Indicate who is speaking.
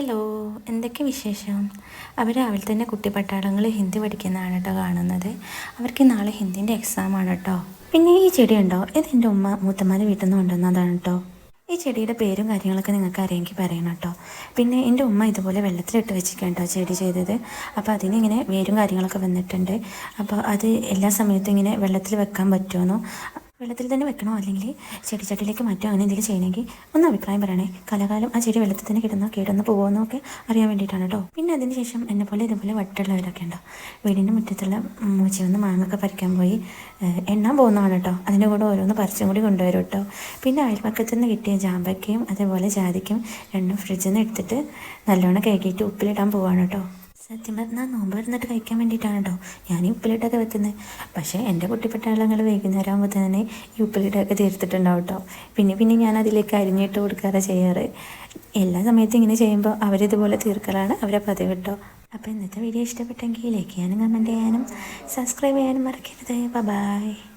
Speaker 1: Hello എന്തൊക്കെ വിശേഷം? അവർ രാവിലെ തന്നെ കുട്ടി പട്ടാളങ്ങൾ ഹിന്ദി പഠിക്കുന്നതാണ് കേട്ടോ കാണുന്നത്. അവർക്ക് നാളെ ഹിന്ദിന്റെ എക്സാമാണ് കേട്ടോ. പിന്നെ ഈ ചെടി ഉണ്ടോ ഇത് എന്റെ ഉമ്മ മൂത്തമ്മാരെ വീട്ടിൽ നിന്ന് കൊണ്ടുവന്നതാണ് കേട്ടോ. ഈ ചെടിയുടെ പേരും കാര്യങ്ങളൊക്കെ നിങ്ങൾക്ക് അറിയാമെങ്കിൽ പറയണം കേട്ടോ. പിന്നെ എന്റെ ഉമ്മ ഇതുപോലെ വെള്ളത്തിലിട്ട് വെച്ചിരിക്കുകയാണ് ചെടി ചെയ്തത്. അപ്പോൾ അതിനിങ്ങനെ വേരും കാര്യങ്ങളൊക്കെ വന്നിട്ടുണ്ട്. അപ്പോൾ അത് എല്ലാ സമയത്തും ഇങ്ങനെ വെള്ളത്തിൽ വെക്കാൻ പറ്റുമെന്നോ വെള്ളത്തിൽ തന്നെ വെക്കണോ? അല്ലെങ്കിൽ ചെടിച്ചട്ടിയിലേക്ക് മാറ്റോ അങ്ങനെ എന്തെങ്കിലും ചെയ്യണമെങ്കിൽ ഒന്ന് അഭിപ്രായം പറയണേ. കലകാലം ആ ചെടി വെള്ളത്തിൽ തന്നെ കിടന്നോ കിടന്നു പോകുമെന്നോ ഒക്കെ അറിയാൻ വേണ്ടിയിട്ടാണ് കേട്ടോ. പിന്നെ അതിന് ശേഷം എന്നെ പോലെ ഇതുപോലെ വട്ടുള്ളവരൊക്കെ ഉണ്ടോ? വീടിന്റെ മുറ്റത്തുള്ള മൂച്ചി വന്ന് മാങ്ങൊക്കെ പറിക്കാൻ പോയി എണ്ണാൻ പോകുന്നതാണ് കേട്ടോ. അതിന്റെ കൂടെ ഓരോന്ന് പറിച്ചും കൂടി കൊണ്ടുവരും കേട്ടോ. പിന്നെ അയൽപ്പക്കത്തു നിന്ന് കിട്ടിയ ജാമ്പയ്ക്കയും അതേപോലെ ജാതിക്കും രണ്ടും ഫ്രിഡ്ജിൽ നിന്ന് എടുത്തിട്ട് നല്ലോണം കേക്കിയിട്ട് ഉപ്പിലിടാൻ പോവാണ് കേട്ടോ. സത്യം പറഞ്ഞാൽ നോമ്പ് ഇരുന്നിട്ട് കഴിക്കാൻ വേണ്ടിയിട്ടാണ് കേട്ടോ ഞാൻ ഈ ഉപ്പിലിട്ടൊക്കെ വെക്കുന്നത് പക്ഷേ എന്റെ കുട്ടിപ്പട്ടാളങ്ങൾ വൈകുന്നേരം ആകുമ്പോൾ തന്നെ ഈ ഉപ്പിലിട്ടൊക്കെ തീർത്തിട്ടുണ്ടാവും കേട്ടോ പിന്നെ പിന്നെ ഞാൻ അതിലേക്ക് അരിഞ്ഞിട്ട് കൊടുക്കാറ് ചെയ്യാറ്. എല്ലാ സമയത്തും ഇങ്ങനെ ചെയ്യുമ്പോൾ അവരിതുപോലെ തീർക്കലാണ് അവരെ പതിവ് കേട്ടോ അപ്പോൾ ഇന്നത്തെ വീഡിയോ ഇഷ്ടപ്പെട്ടെങ്കിൽ ലൈക്ക് ചെയ്യാനും കമന്റ് ചെയ്യാനും സബ്സ്ക്രൈബ് ചെയ്യാനും മറക്കരുത്. ബൈ